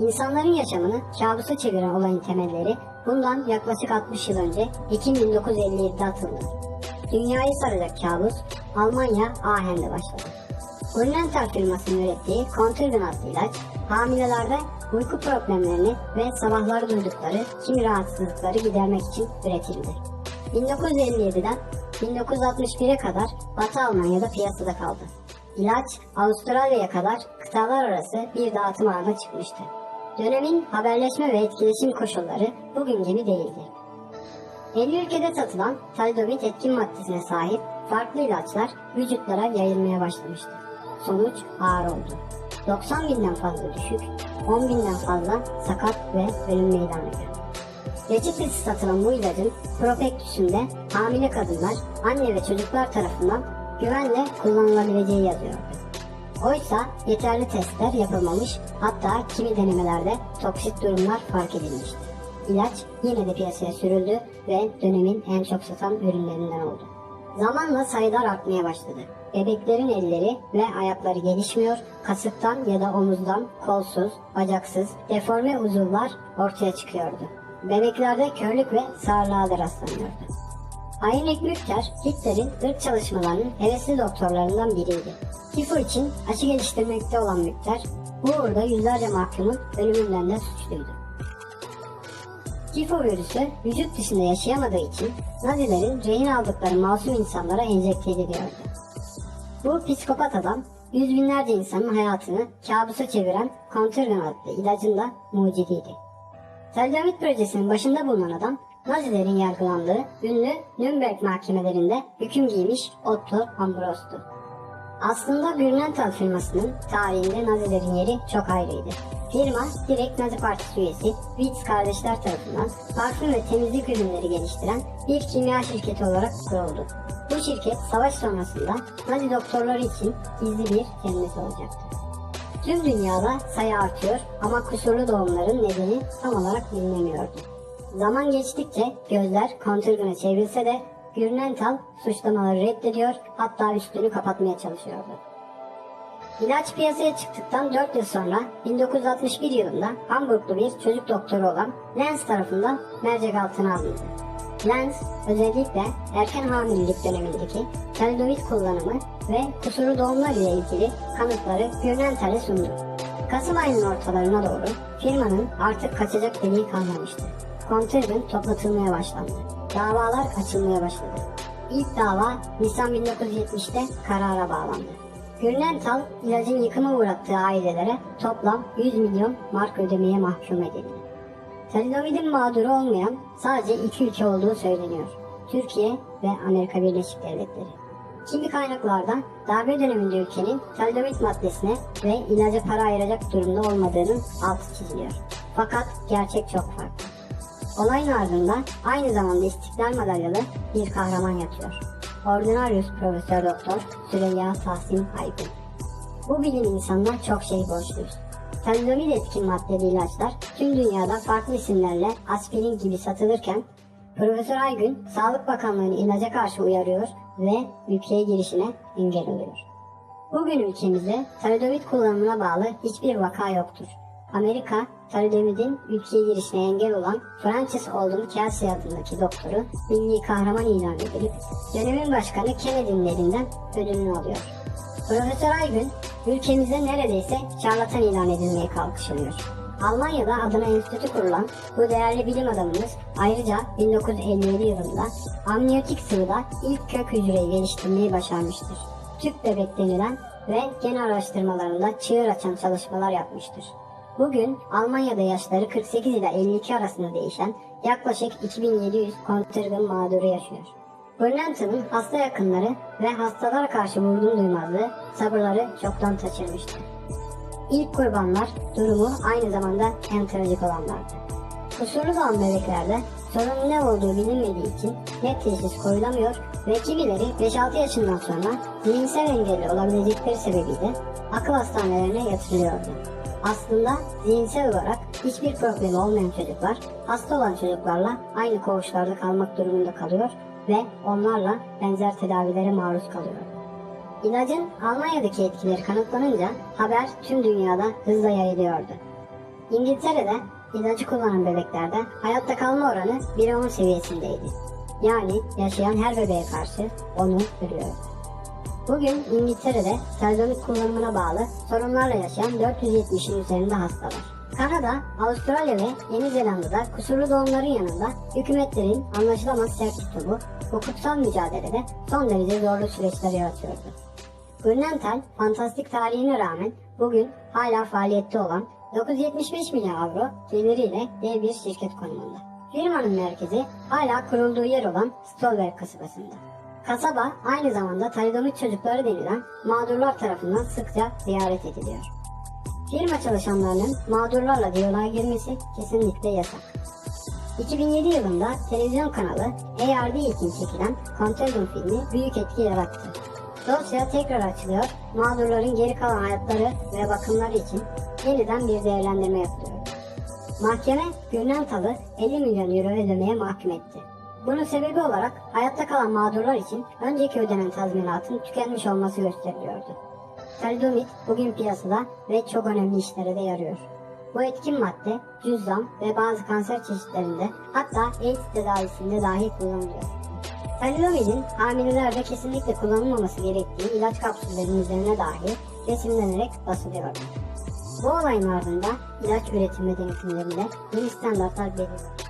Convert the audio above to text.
İnsanların yaşamını kabusa çeviren olayın temelleri bundan yaklaşık 60 yıl önce Ekim 1957'de atıldı. Dünyayı saracak kabus Almanya Aachen'de başladı. Grünenthal firmasının ürettiği Contergan adlı ilaç, hamilelerde uyku problemlerini ve sabahları duydukları kimi rahatsızlıkları gidermek için üretildi. 1957'den 1961'e kadar Batı Almanya'da piyasada kaldı. İlaç Avustralya'ya kadar kıtalar arası bir dağıtım ağına çıkmıştı. Dönemin haberleşme ve etkileşim koşulları bugün gibi değildi. 50 ülkede satılan talidomid etkin maddesine sahip farklı ilaçlar vücutlara yayılmaya başlamıştı. Sonuç ağır oldu. 90 binden fazla düşük, 10 binden fazla sakat ve ölüm meydana geldi. Reçetesi satılan bu ilacın prospektüsünde hamile kadınlar, anne ve çocuklar tarafından güvenle kullanılabileceği yazıyordu. Oysa yeterli testler yapılmamış, hatta kimi denemelerde toksit durumlar fark edilmişti. İlaç yine de piyasaya sürüldü ve dönemin en çok satan ürünlerinden oldu. Zamanla sayılar artmaya başladı. Bebeklerin elleri ve ayakları gelişmiyor, kasıktan ya da omuzdan kolsuz, bacaksız, deforme uzuvlar ortaya çıkıyordu. Bebeklerde körlük ve sağırlığa da rastlanıyordu. Heinrich Müchter, Hitler'in ırk çalışmalarının hevesli doktorlarından biriydi. Tifo için aşı geliştirmekte olan Müchter, bu uğurda yüzlerce mahkumun ölümünden de suçluydu. Tifo virüsü vücut dışında yaşayamadığı için Nazilerin rehin aldıkları masum insanlara enjekte ediliyordu. Bu psikopat adam yüz binlerce insanın hayatını kabusa çeviren Contergan adlı ilacın da mucidiydi. Talidomid projesinin başında bulunan adam Nazilerin yargılandığı ünlü Nürnberg mahkemelerinde hüküm giymiş Otto Ambros'tu. Aslında Grünenthal firmasının tarihinde Nazilerin yeri çok ayrıydı. Firma direkt Nazi Partisi üyesi Witz kardeşler tarafından parfüm ve temizlik ürünleri geliştiren bir kimya şirketi olarak kuruldu. Bu şirket savaş sonrasında Nazi doktorları için gizli bir cennet olacaktı. Tüm dünyada sayı artıyor ama kusurlu doğumların nedeni tam olarak bilinemiyordu. Zaman geçtikçe gözler Contergan'a çevrilse de Gürnental suçlamaları reddediyor hatta üstünü kapatmaya çalışıyordu. İlaç piyasaya çıktıktan 4 yıl sonra 1961 yılında Hamburglu bir çocuk doktoru olan Lenz tarafından mercek altına alındı. Lenz özellikle erken hamilelik dönemindeki talidomid kullanımı ve kusurlu doğumlar ile ilgili kanıtları Gürnental'e sundu. Kasım ayının ortalarına doğru firmanın artık kaçacak deliği kalmamıştı. Contergan toplatılmaya başlandı. Davalar açılmaya başladı. İlk dava Nisan 1970'te karara bağlandı. Gürnental ilacın yıkıma uğrattığı ailelere toplam 100 milyon mark ödemeye mahkum edildi. Talidomidin mağduru olmayan sadece iki ülke olduğu söyleniyor. Türkiye ve Amerika Birleşik Devletleri. Kimi kaynaklarda darbe döneminde ülkenin talidomid maddesine ve ilaca para ayıracak durumda olmadığının altı çiziliyor. Fakat gerçek çok farklı. Olayın ardından aynı zamanda İstiklal Madalyalı bir kahraman yatıyor. Ordinarius Profesör Doktor Süreyya Tahsin Aygün. Bu bilim insanına çok şey borçluyuz. Talidomid etkin maddeli ilaçlar tüm dünyada farklı isimlerle aspirin gibi satılırken Profesör Aygün Sağlık Bakanlığı'nı ilaca karşı uyarıyor ve ülkeye girişine engel oluyor. Bugün ülkemizde talidomid kullanımına bağlı hiçbir vaka yoktur. Amerika, talidomidin ülkeye girişine engel olan Francis Alden Kelsey adındaki doktoru milli kahraman ilan edilip dönemin başkanı Kennedy'nin elinden ödülünü alıyor. Profesör Aygün, ülkemizde neredeyse şarlatan ilan edilmeye kalkışılıyor. Almanya'da adına enstitü kurulan bu değerli bilim adamımız ayrıca 1957 yılında amniyotik sıvıda ilk kök hücreyi geliştirmeyi başarmıştır. Tüp bebek denilen ve gen araştırmalarında çığır açan çalışmalar yapmıştır. Bugün Almanya'da yaşları 48 ile 52 arasında değişen yaklaşık 2700 Contergan mağduru yaşıyor. Bernant'ın hasta yakınları ve hastalara karşı vurgun duymazlığı sabırları çoktan taşırmıştı. İlk kurbanlar durumu aynı zamanda en trajik olanlardı. Kusurlu doğan bebeklerde sorunun ne olduğu bilinmediği için net teşhis koyulamıyor ve kimileri 5-6 yaşından sonra zihinsel engelli olabilecekleri sebebiyle akıl hastanelerine yatırılıyordu. Aslında zihinsel olarak hiçbir problemi olmayan çocuklar hasta olan çocuklarla aynı koğuşlarda kalmak durumunda kalıyor ve onlarla benzer tedavilere maruz kalıyor. İlacın Almanya'daki etkileri kanıtlanınca haber tüm dünyada hızla yayılıyordu. İngiltere'de ilacı kullanan bebeklerde hayatta kalma oranı 1'e 10 seviyesindeydi. Yani yaşayan her bebeğe karşı onu ölüyordu. Bugün İngiltere'de talidomid kullanımına bağlı sorunlarla yaşayan 470'in üzerinde hasta var. Kanada, Avustralya ve Yeni Zelanda'da kusurlu doğumların yanında hükümetlerin anlaşılamaz sert tutumu, hukuksal mücadelede son derece zorlu süreçler yaratıyordu. Grünenthal, fantastik tarihine rağmen bugün hala faaliyette olan 975 milyon avro geliriyle dev bir şirket konumunda. Firmanın merkezi hala kurulduğu yer olan Stolberg kasabasında. Kasaba aynı zamanda talidomid çocukları denilen mağdurlar tarafından sıkça ziyaret ediliyor. Firma çalışanlarının mağdurlarla diyaloğa girmesi kesinlikle yasak. 2007 yılında televizyon kanalı ARD için çekilen Contagion filmi büyük etki yarattı. Dosya tekrar açılıyor, mağdurların geri kalan hayatları ve bakımları için yeniden bir değerlendirme yapılıyor. Mahkeme Gülnental'ı 50 milyon euro ödemeye mahkum etti. Bunun sebebi olarak hayatta kalan mağdurlar için önceki ödenen tazminatın tükenmiş olması gösteriliyordu. Talidomid bugün piyasada ve çok önemli işlere de yarıyor. Bu etkin madde cüzdan ve bazı kanser çeşitlerinde hatta AIDS tedavisinde dahi kullanılıyor. Talidomidin hamilelerde kesinlikle kullanılmaması gerektiği ilaç kapsüllerinin üzerine dahi resimlenerek basılıyordu. Bu olayın ardından ilaç üretimi denetimlerinde yeni standartlar belirlendi.